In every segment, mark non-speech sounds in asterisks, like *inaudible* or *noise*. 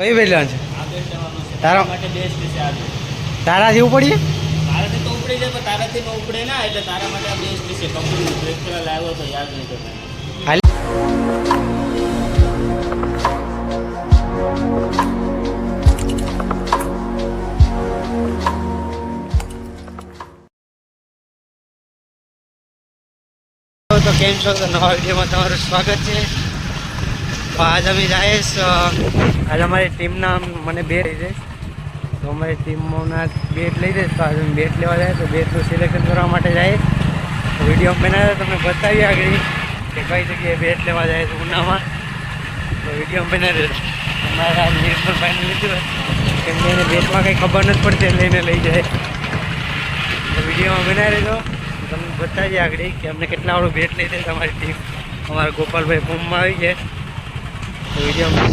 કઈ બેટ છે? તારો- તારા માટે બેસ્ટ છે આ બેટ. તારાથી ઉપડીએ તારાથી તો ઉપડી જાય પણ તારાથી ન ઉપડે ના એટલે તારા માટે બેસ્ટ છે. કંપની પેલા લાવ્યો તો યાદ નહીં કરતા. હાલ. તો કેમ છો? તો નવા વિડીયોમાં તમારું સ્વાગત છે. આજ અમે જઈશ આજ અમારી ટીમના મને બેટ લઈ દઈશ તો અમારી ટીમના બેટ લઈ દઈશ તો આજે બેટ લેવા જાય તો બેટનું સિલેક્શન કરવા માટે જાય વીડિયો બનાવ્યો તમને બતાવી આગળ. કે કઈ જગ્યાએ બેટ લેવા જાય છે ઉનામાં. તો વીડિયો બનાવી અમારા નિર્મલ ભાઈને લીધું કેમ કે એને બેટમાં કંઈ ખબર નથી પડતી એને લઈ જાય. તો વિડીયોમાં બનાવી દો તમને બતાવીએ આગળ કે અમને કેટલા વાળું ભેટ લઈ જાય તમારી ટીમ. અમારા ગોપાલભાઈ ફોર્મમાં આવી ગયા. વિડીયોમાં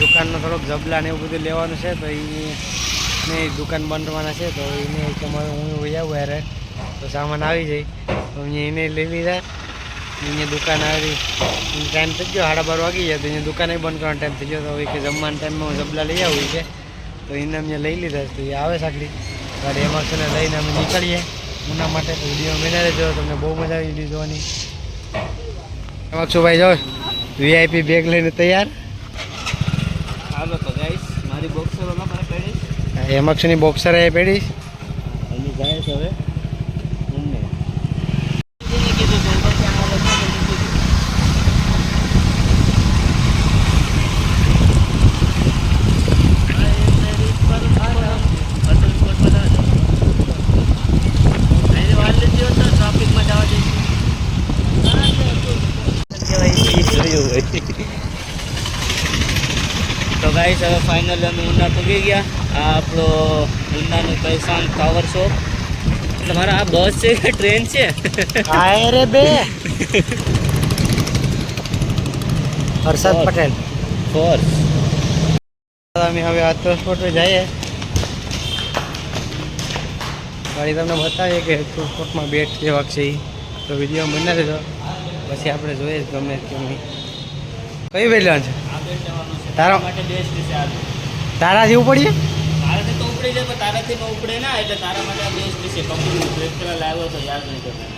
એને થોડોક જબલા ને એવું બધું લેવાનું છે, તો એ દુકાન દુકાન બંધવાના છે, તો એને તમારે હું યારે તો સામાન આવી જાય. તો એને લઈ લીધા. અહીંયા દુકાન આવી. ટાઈમ થઈ ગયો સાડા બાર વાગી ગયા તો અહીંયા દુકાને બંધ કરવાનો ટાઈમ થઈ ગયો. તો હવે કે જમવાના ટાઈમમાં હું જબલા લઈ આવું છે. તો એને અમે લઈ લીધા તો એ આવે સાકડી ગાડી એમાં છે લઈને અમે નીકળીએ ઉના માટે. તો વીડિયો મેળા રહેજો તમને બહુ મજા આવી વીડિયો જોવાની. એમાં શું ભાઈ જો વીઆઈપી બેગ લઈને તૈયાર. હાલો તો ગાઈસ મારી બોક્સરો ના મને પડી એમક્ષની બોક્સર એ પહેરીશ એની છે હવે અમને એને કીધું તો પછી આ લોકો કીધું તો ગાઈસ હવે ફાઇનલ અમે ઉના પૂગી ગયા. આ આપણો ઉનાનું કૈસાન ટાવર શોપ તમારા આ બસ છે કે ટ્રેન છે? અરે બે. હર્ષદ પટેલ. ફોર્સ અમે હવે આ પર જઈએ. ગાડી તમને બતાવીએ કે ટ્રાન્સપોર્ટમાં બેટ કેવાક છે. તો વીડિયો બનાવી દો પછી આપણે જોઈએ ગમે કેમ ઈ. કઈ વેલણ છે? તારો- તારા જેવું પડીએ તારાથી તો ઉપડી જાય પણ તારાથી ન ઉપડે ના એટલે તારા માટે આ બેસ્ટ છે. કંપની બ્રેક પેલા લાવ્યો તો યાદ નહીં કરતા.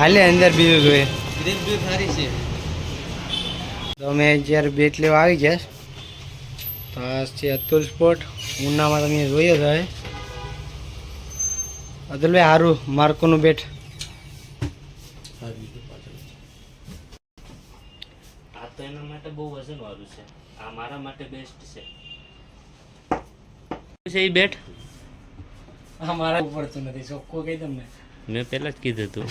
હાલે અંદર બીજું જોઈએ. બ્રેક બી સારી છે. તો અમે જ્યારે બેટ લેવા આવી ગયા તો આ છે અતુલ સ્પોર્ટ ઉનામાં તમે જોયો છે અતુલભાઈ સારું માર્કોનું બેટ તો એના માટે બહુ વજન વાળું છે. આ મારા માટે બેસ્ટ છે. છે એ બેટ? આ મારા ઉપડતું નથી ચોખ્ખો કહી તમને. મેં પહેલા જ કીધું હતું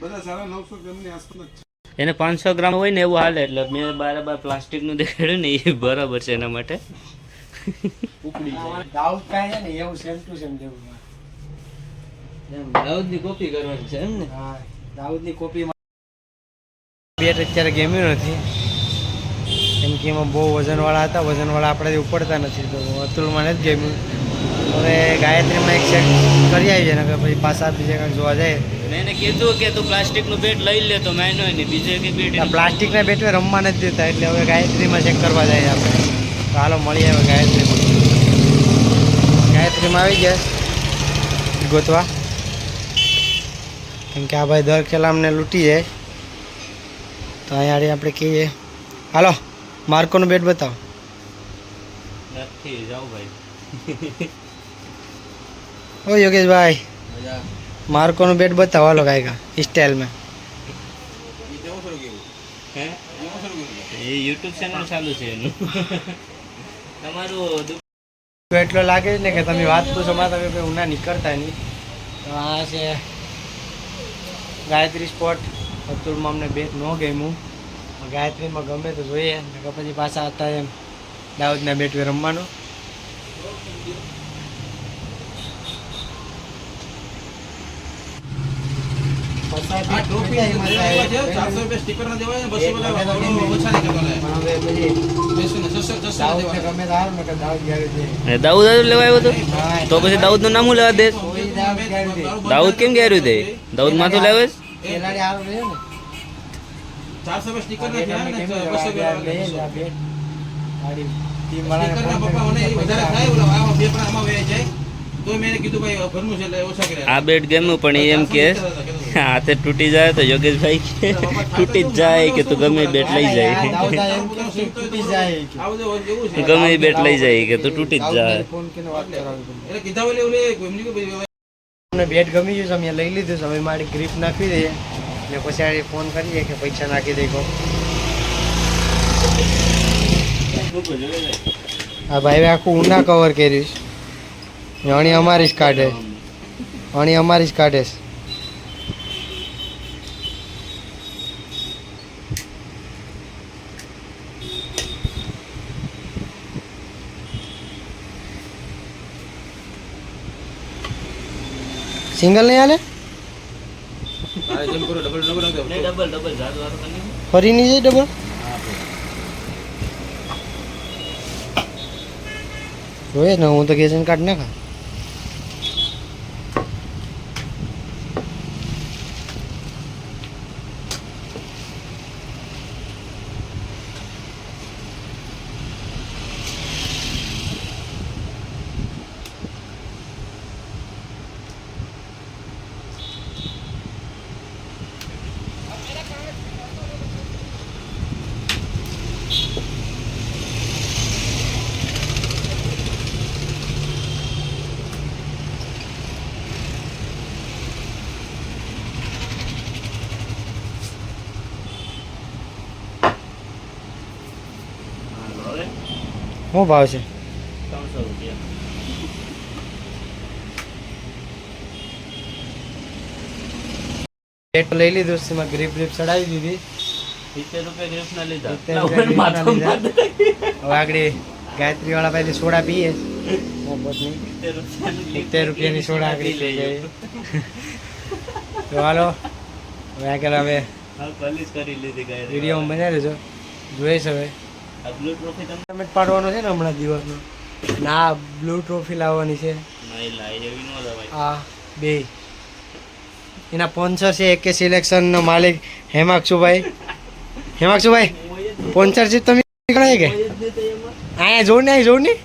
બધા સારા નવસો ગ્રામની આસપાસ જ છે. એને પાંચસો ગ્રામ હોય ને એવું હાલે એટલે મેં બારે બાર પ્લાસ્ટિકનું દેખાડ્યું ને એ બરાબર છે એના માટે. ઉપડી દાઉદ કાંઈ છે ને એવું સેમ ટુ સેમ જેવું દાઉદની કોપી કરવાની છે એમ ને? હા. દાઉદની કોપી બેટ અત્યારે ગેમ્યું નથી. કેમ કે એમાં બહુ વજનવાળા હતા વજનવાળા આપણાથી ઉપડતા નથી તો અતુલમાં નથી ગેમ્યું. હવે ગાયત્રીમાં એક સેટ કરી આવીએ ને કે પછી પાછા બીજે કાંઈક જોવા જાય. મેં એને કીધું કે તું પ્લાસ્ટિકનું બેટ લઈ લે તો મેં નહીં બીજે કે બેટ પ્લાસ્ટિકના બેટ રમવા નથી દેતા એટલે હવે ગાયત્રીમાં ચેક કરવા જાય આપણે. તો હાલો મળીએ હવે ગાયત્રીમાં. ગાયત્રીમાં આવી ગયા. ગોતવા. કેમ કે આ ભાઈ દર ખેલા અમને લૂંટી જાય. તો અહીંયા આપણે કહીએ. હાલો માર્કોનું બેટ બતાવો. ભાઈ. *laughs* ઓ યોગેશભાઈ માર્કોનું બેટ બતાવો હાલો ગાયકા સ્ટાઇલમાં. હે? યુટ્યુબ ચેનલ ચાલુ છે એનું. *laughs* તમારું એટલો લાગે છે ને કે તમે વાત પૂછો માં તમે કોઈ ઉના નીકળતા નહીં. તો આ છે ગાયત્રી સ્પોટ. અતુલમાં અમને બેટ ન ગમ્યું. ગાયત્રીમાં ગમે તો જોઈએ. પછી પાછા હતા એમ દાઉદના બેટ રમવાનું. આ ટ્રોફી એમાં લેવા છે, 400 રૂપિયા સ્ટીકર ના દેવાય ને બસો રૂપિયા ઓલો ઓછા નહીં કરવાના. બેસો ને, છસો- છસો ના દેવાના. એ દાઉદ લેવા આવ્યો હતો તો પછી દાઉદનું નામ લેવા દે? દાઉદ કેમ ગેર્યું તે? દાઉદ લેવે ચારસો સ્ટીકર મેં કર્યા. આ બેટ ગમ્યું પણ એમ કે હાથે તૂટી જાય તો યોગેશભાઈ કે તૂટી જ જાય કે તું ગમે બેટ લઈ જાય. ગમે બેટ લઈ જાય કે તું તૂટી જ જાય. અમને બેટ ગમી ગયું છે, અમે લઈ લીધું છે. હવે મારી ગ્રીપ નાખી દઈએ. ને પછી આ ફોન કરીએ કે પૈસા નાખી દઈ હા ભાઈ આખું ઊંડા કવર કર્યું છે. અણી અમારી જ કાઢે. અણી અમારી જ કાઢે છે. સિંગલ નહીં હાલે આ જેમ કરો ડબલ ડબલ નાખો. ડબલ ડબલ જાદુ વાળો કરી ફરી નહીં જાય ડબલ જોઈએ ને હું તો ગેસન કાર્ડ નાખા હવે શું ભાવ છે? ત્રણસો રૂપિયા લઈ લીધું છે એમાં ગ્રીપ ગ્રીપ ચડાવી દીધી. સિત્તેર રૂપિયા ના લીધા. આગળ ગાયત્રી વાળા પહેલી સોડા પીએ. સિત્તેર રૂપિયાની સોડા આગળ તો હાલો હવે આગળ હવે વીડિયો બનાવી દેજો. જોઈશ હવે. આ ટ્રોફી પેમેન્ટ પાડવાનો છે ને હમણાં દિવસનો? ના બ્લુ ટ્રોફી લાવવાની છે. આ બે. એના સ્પોન્સર છે એકે સિલેક્શનનો માલિક હેમાક્ષુભાઈ હેમાક્ષુભાઈ સ્પોન્સરશીપ તમે નીકળાય કે? અહીંયા જોઉં ને અહીં જોઉં ને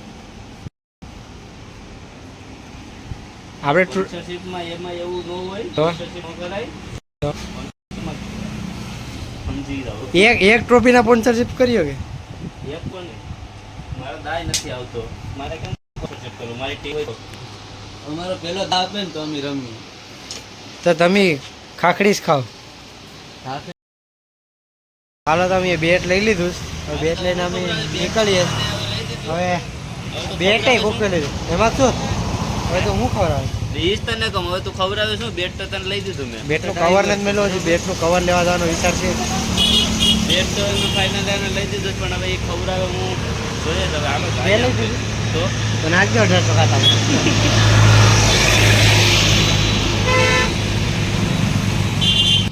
આપણે ટ્રુ- એમાં એવું ન હોય તો? કરાય. તો? સમજી જાઓ. એક એક ટ્રોફીના સ્પોન્સરશીપ કર્યો કે? એક પણ મારો દાય નથી આવતો. મારે કેમ sponsorship કરવું? મારી ટીમ અમારો પેલો દાવ આપે ને તો અમે રમીએ. તો તમે ખાખડી જ ખાઓ. હાલો અમે બેટ લઈ લીધું. બેટ લઈને અમે નીકળીએ. હવે બેટ કોકે લીધું એમાં શું? હવે તો હું ખબર ઈ જ તને કહું હવે તું ખવડાવે શું? બેટ તો તને લઈ દીધું મેં. બેટનું કવર નથી મેળવો બેટ બેટનું કવર લેવા જવાનો વિચાર છે. બેટ તો એનું ફાઇનલ એને લઈ દીધું પણ હવે એ ખવડાવે હું જોઈએ હવે. લઈ દીધું? તો? તો નાખજો અઢારસો ખાતા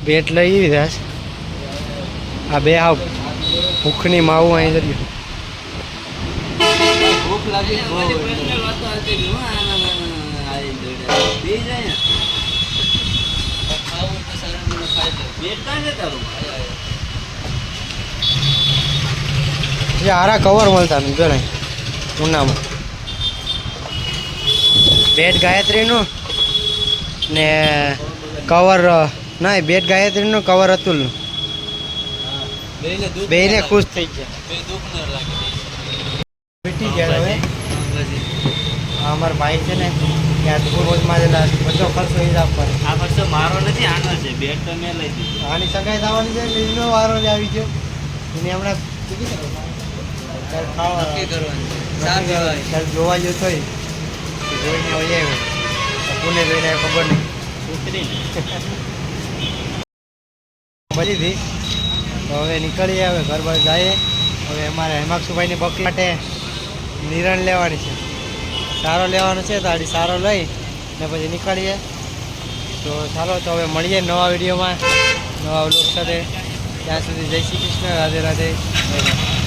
બેટ લઈ લીધા છે આ બે આવ. ભૂખની માવું અહીં કરી ભૂખ લાગી વાતો હાલતી ગઈ, હો, આના નાના આવી જોડે. બે જાય ને. ખાવું તો સારું મને ખાઈ લે. બેટ કાં છે તારું જે હારા કવર મળતા હતા જો ને ઉનામાં. બેટ ગાયત્રીનું ને કવર ના બેટ ગાયત્રીનું કવર અતુલનું. બેને ખુશ થઈ ગયા. મીટી ગયા હવે. અમારા ભાઈ છે ને ત્યાં રોજમાં જ બધો ખર્ચો એ જ આપવાનો. આ ખર્ચો મારો નથી આનો છે. બેટ તો મેં લઈ દીધું આની સગાઈ થવાની છે એટલે વારો જ આવી ગયો. એને હમણાં નક્કી કરવાનું. ચાલ જોવા હોય તો જોઈને હોય જોઈને ખબર નહીં. ઉતરી હતી *laughs* તો હવે નીકળીએ હવે ઘર બાર જઈએ. હવે અમારે હેમાક્ષુભાઈની બકરી માટે નિરણ લેવાની છે. સારો લેવાનો છે તો આડી સારો લઈ ને પછી નીકળીએ. તો ચાલો તો હવે મળીએ નવા વિડીયોમાં નવા વ્લોગ સાથે. ત્યાં સુધી જય શ્રી કૃષ્ણ રાધે રાધે. જય રાધે.